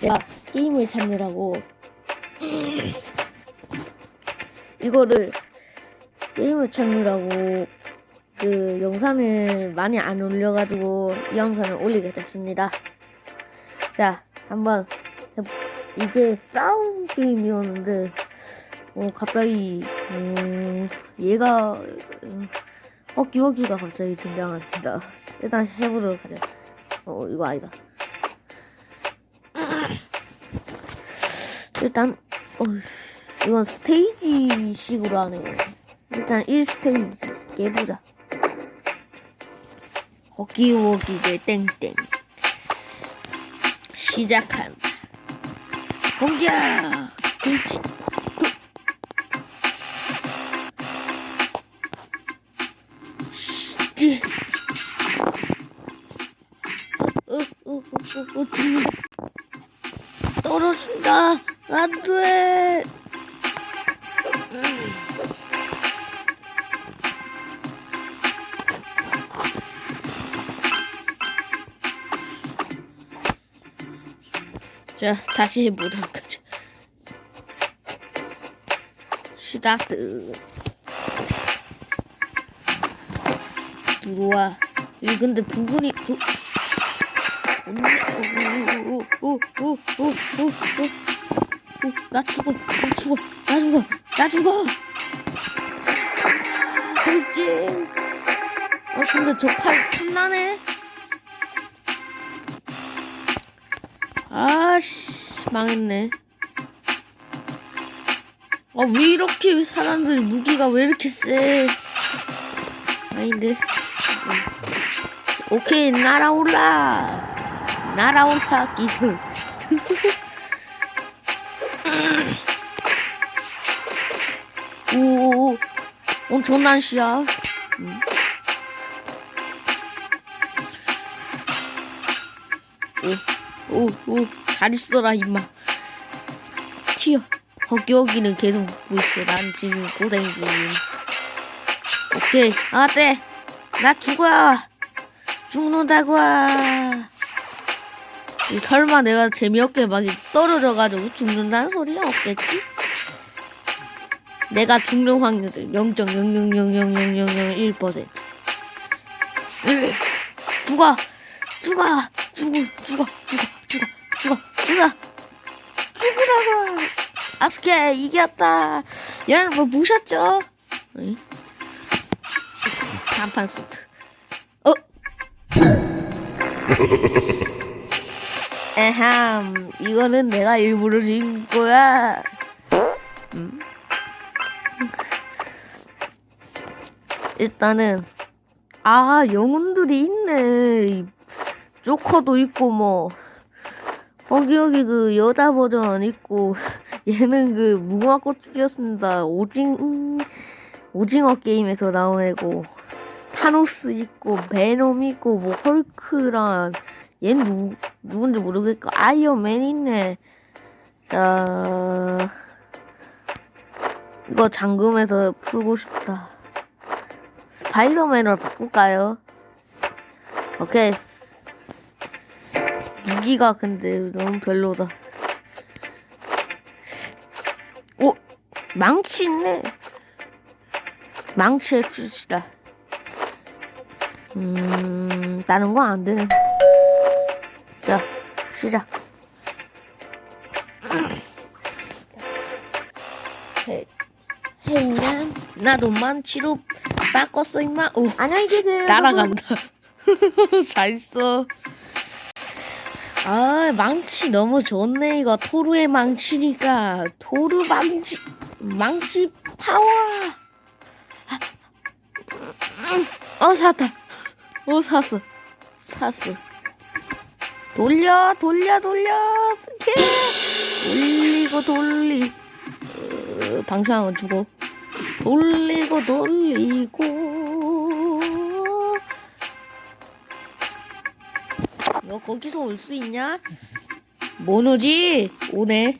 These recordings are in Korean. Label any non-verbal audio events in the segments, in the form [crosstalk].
제가 게임을 찾느라고 이거를 게임을 찾느라고 그 영상을 많이 안 올려가지고 이 영상을 올리게 됐습니다. 자, 한번 해- 이게 싸움 게임이었는데 어 갑자기 음, 얘가 음, 헛기ወ기가 갑자기 등장합니다. 일단 해보도록 하자. 어 이거 아니다. 일단 어 이건 스테이지식으로 하네요. 일단 1스테이지 깨보자. 대 땡땡 시작한다. 공격! 공지! 지. 어, 어, 어, 어, 어, 뒤. 떨어진다. 안 돼. 자, 다시 해보도록 하자. 시다트. 들어와. 여기 근데 부분이, 부... 오오오오오오오오오 나 죽어, 나 죽어, 나 죽어, 나 죽어! 그렇지. 어, 근데 저팔 탐나네? 아씨, 망했네. 아, 왜 이렇게 사람들 무기가 왜 이렇게 세? 아닌데. 응. 오케이, 날아올라. 날아올라, 기술. 오, 엄청 난 시야. 응. 오, 오, 오, 잘 있어라, 임마. 튀어. 거기, 여기는 계속 웃고 있어. 난 지금 고생 중임. 오케이. 아, 네. 나 죽어. 죽는다고. 이 설마 내가 재미없게 막 떨어져가지고 죽는다는 소리는 없겠지? 내가 죽는 확률은 0.0000001% 누가 누가 누구 누가 누가 누가 누가 누가 누구라고 아스케 이겼다 여러분 뭐 보셨죠? 응? 간판 스트 어? [laughs] 에함 이거는 내가 일부러 진 거야 응? 일단은 아 영웅들이 있네. 조커도 있고 뭐 거기 여기 그 여자 버전 있고 [laughs] 얘는 그 무궁화꽃 피었습니다. 오징 오징어 게임에서 나온 애고 타노스 있고 베놈 있고 뭐 헐크랑 얘는 누, 누군지 모르겠고 아이언맨 있네. 자 이거 잠금해서 풀고 싶다. 스파이더맨으로 바꿀까요? 오케이. 무기가 근데 너무 별로다. 오! 망치 있네. 망치 해줍시다. 음, 다른 거안 되네. 자, 시작. 해, 해냥 나도 만치로 바꿨어 임마. 오, 안녕히 계세요. 따라간다. [laughs] 잘 써. 아, 망치 너무 좋네. 이거 토르의 망치니까. 토르 망치, 망치 파워. 어, 샀다. 어, 샀어. 샀어. 돌려, 돌려, 돌려. 오케이. 돌리고, 돌리. 어, 방향은 주고. 돌리고, 돌리고. 너 거기서 올 수 있냐? 못 오지? 오네.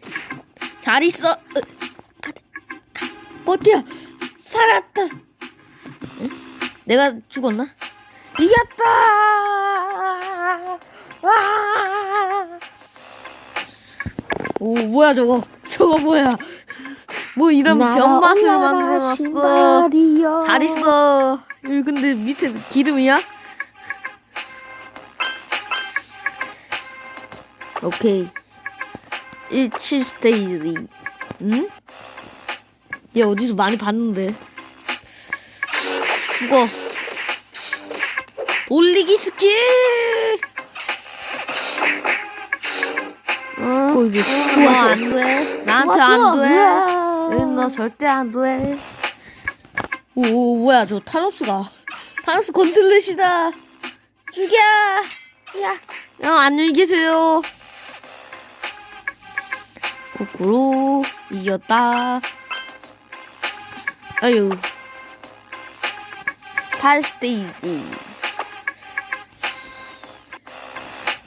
잘 있어. 으, 아, 어디야? 살았다. 응? 내가 죽었나? 이겼다! 와! 오 뭐야 저거 저거 뭐야 뭐 이런 병맛을 만들어놨어. 잘 있어. 여기 근데 밑에 기름이야? 오케이. 17 스테이지. 응? 얘 어디서 많이 봤는데? 죽어. 돌리기 스킬! 어, 어, 이제 그거 안돼. 나한테 안 돼 너 절대 안 돼. 오, 오 뭐야 저 타노스가. 타노스 건틀렛이다. 죽여! 야, 형 안녕히 계세요. 거꾸로 이겼다. 아유. 8스테이지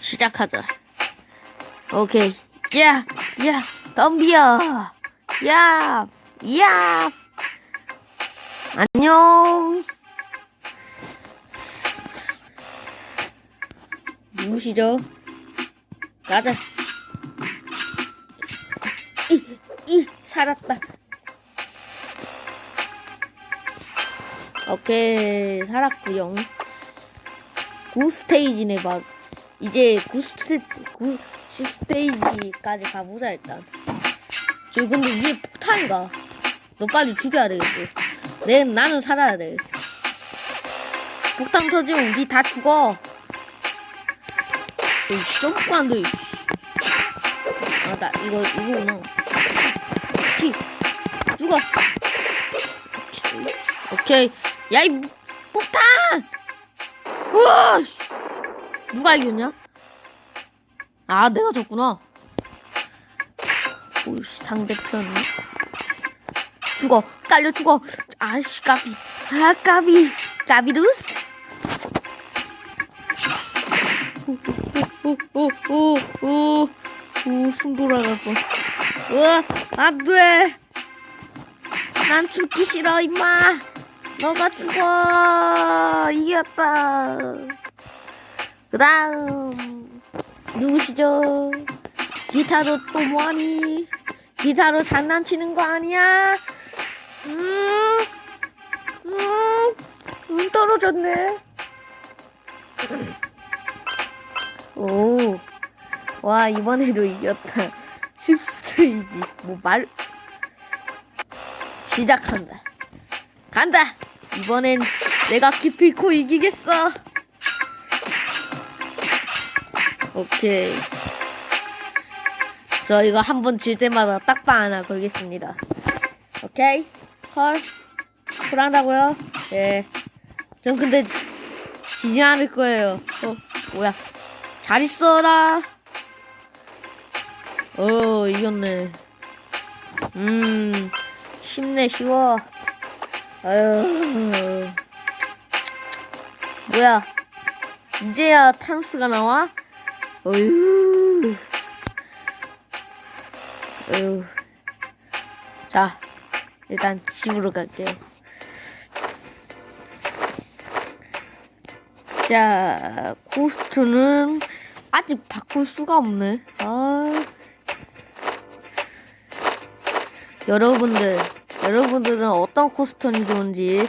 시작하자. 오케이. 야, 야, 덤비야 야, 야 안녕. 누구시죠? 가자. 이, 이, 살았다. 오케이 살았구요. 9스테이지네 막. 이제 9스테, 9 스테이지까지 가보자 일단 저 근데 위에 폭탄이 가. 너 빨리 죽여야 되겠어. 내 나는 살아야 돼. 폭탄 터지면 우리 다 죽어. 이 점프 안 돼. 아, 나 이거 이거구나. 피 죽어. 오케이. 야, 이 폭탄! 우와! 씨. 누가 이겼냐? 아, 내가 졌구나. 오씨, 상대편. 죽어. 깔려 죽어. 아씨, 까비. 아, 까비. 까비루스. 오, 오, 오, 오, 오, 숨 돌아갔어. 으아, 안 돼. 난 죽기 싫어, 임마. 너가 죽어. 이겼다. 그 다음, 누구시죠? 기타로 또 뭐하니? 기타로 장난치는 거 아니야? 음, 음, 음 떨어졌네. 오, 와 이번에도 이겼다. 10스테이지. 뭐 말? 시작한다. 간다. 이번엔 내가 기필코 이기겠어. 오케이. 저 이거 한 번 질 때마다 딱방 하나 걸겠습니다. 오케이? 헐? 콜한다고요? 예. 전 근데 지지 않을 거예요. 어, 뭐야. 잘 있어라. 어, 이겼네. 음, 쉽네, 쉬워. 아유. 뭐야. 이제야 타노스가 나와? 어휴. 어휴. 자, 일단 집으로 갈게요. 자, 코스트는 아직 바꿀 수가 없네. 아. 여러분들, 여러분들은 어떤 코스턴이 좋은지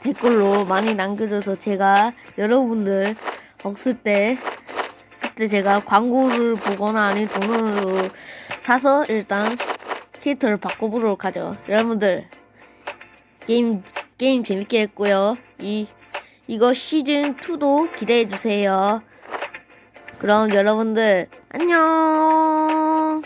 댓글로 많이 남겨줘서 제가 여러분들 없을 때 그때 제가 광고를 보거나 아니면 돈으로 사서 일단 캐릭터를 바꿔보도록 하죠. 여러분들 게임 게임 재밌게 했고요. 이 이거 시즌 2도 기대해 주세요. 그럼 여러분들 안녕.